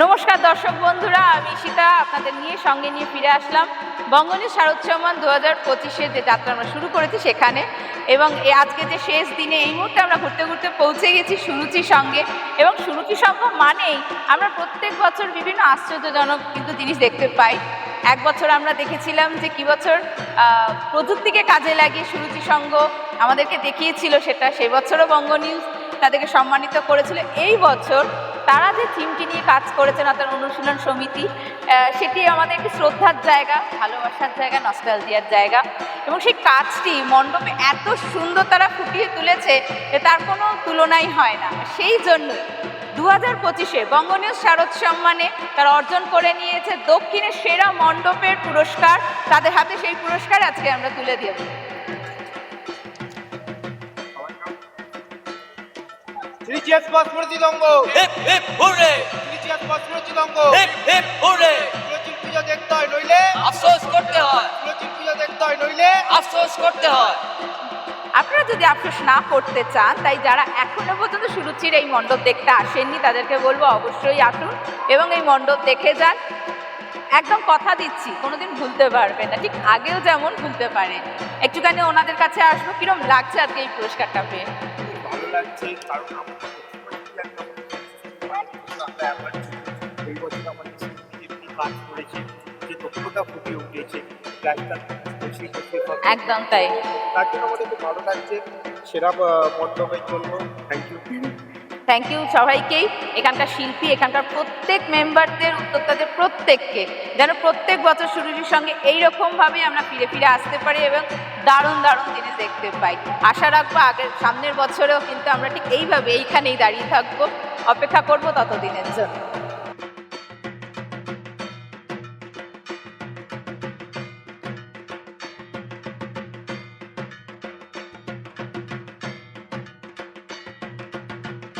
নমস্কার দর্শক বন্ধুরা, আমি সীতা আপনাদের নিয়ে সঙ্গে নিয়ে ফিরে আসলাম বঙ্গনী শারদসম্মান দু হাজার পঁচিশে যে যাত্রা আমরা শুরু করেছি সেখানে। এবং আজকে যে শেষ দিনে এই মুহূর্তে আমরা ঘুরতে ঘুরতে পৌঁছে গেছি সুরুচির সঙ্গে। এবং সুরুচি সংঘ মানেই আমরা প্রত্যেক বছর বিভিন্ন আশ্চর্যজনক কিন্তু জিনিস দেখতে পাই। এক বছর আমরা দেখেছিলাম যে কি বছর প্রযুক্তিকে কাজে লাগিয়ে সুরুচি সংঘ আমাদেরকে দেখিয়েছিল সেটা। সেই বছরও বঙ্গ নিউজ তাদেরকে সম্মানিত করেছিল। এই বছর তারা যে থিমটি নিয়ে কাজ করেছেন অর্থাৎ অনুশীলন সমিতি সেটি আমাদের একটি শ্রদ্ধার জায়গা, ভালোবাসার জায়গা নস্টালজিয়ার জায়গা। এবং সেই কাজটি, মণ্ডপে এত সুন্দর তারা ফুটিয়ে তুলেছে যে তার কোনো তুলনাই হয় না। সেই জন্যই দু হাজার পঁচিশে বঙ্গনীয় শারদ সম্মানে তারা অর্জন করে নিয়েছে দক্ষিণের সেরা মণ্ডপের পুরস্কার। তাদের হাতে সেই পুরস্কার আজকে আমরা তুলে দেব। ত্রিচিয়াস বাসমতি দঙ্গ হিপ হিপ হুররে ত্রিচিয়াস বাসমতি দঙ্গ হিপ হিপ হুররে তুলসীর পুজো দেখতে হয় নইলে। আফসোস করতে হয়। তুলসীর পুজো দেখতে হয় নইলে। আফসোস করতে হয়। আপনারা যদি আফসোস না করতে চান তাই যারা এখনও পর্যন্ত সুরুচির এই মণ্ডপ দেখতে আসেননি তাদেরকে বলব অবশ্যই আসুন এবং এই মণ্ডপ দেখে যান। একদম কথা দিচ্ছি কোনোদিন ভুলতে পারবে না। ঠিক আগেও যেমন ভুলতে পারে। একটুখানি ওনাদের কাছে আসব কিরম লাগছে আজকে এই পুরস্কারটা পেয়ে? ভালো লাগছে কারণ কাজ করেছে যে দক্ষতা উঠেছে। একদম তাই। তার জন্য আমাদের খুব ভালো লাগছে। সেরা মণ্ডপের জন্য। থ্যাংক ইউ থ্যাংক ইউ সবাইকেই। এখানকার শিল্পী, এখানকার প্রত্যেক মেম্বারদের উদ্যোক্তাদের প্রত্যেককে, যেন প্রত্যেক বছর সুরুচির সঙ্গে এইরকমভাবে আমরা ফিরে ফিরে আসতে পারি এবং দারুণ দারুণ জিনিস দেখতে পাই। আশা রাখব আগের, সামনের বছরেও কিন্তু আমরা ঠিক এইভাবে এইখানেই দাঁড়িয়ে থাকব। অপেক্ষা করব ততদিনের জন্য।